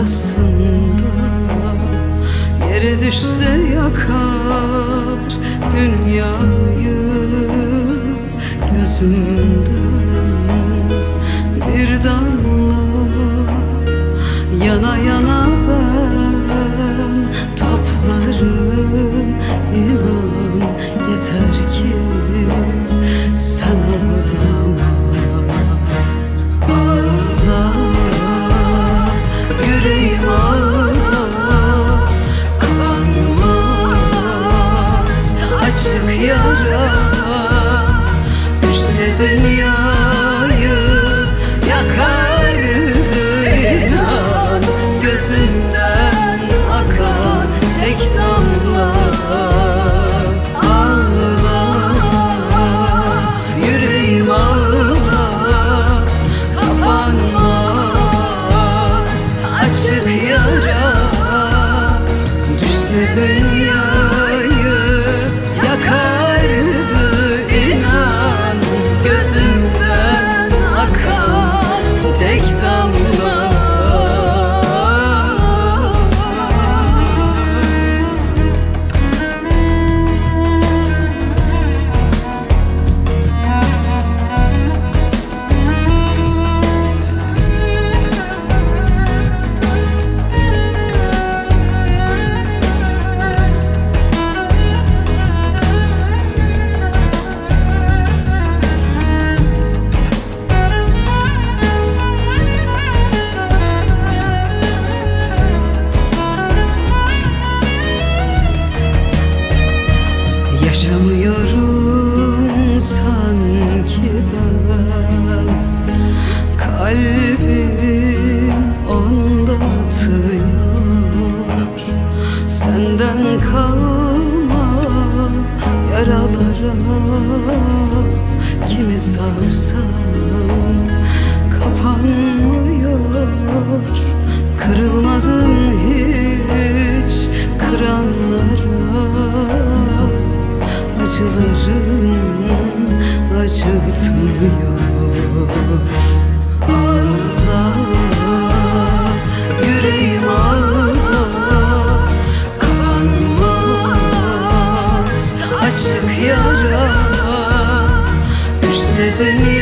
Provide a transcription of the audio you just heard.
ortasında Yere düşse yakar dünyayı Gözümden. Bir damla Yana yana yara Düşse dünyayı yakardı inan. Gözümden akan tek damla Ağla yüreğim Kapanmaz açık yara Düşse dünyayı Yaşamıyorum sanki ben. Kalbim onda atıyor. Senden kalma yaralara. Kimi sarsam acılarım acıtmıyor. Ağla yüreğim ağla Kapanmaz. Açık yara Düşse dünyayı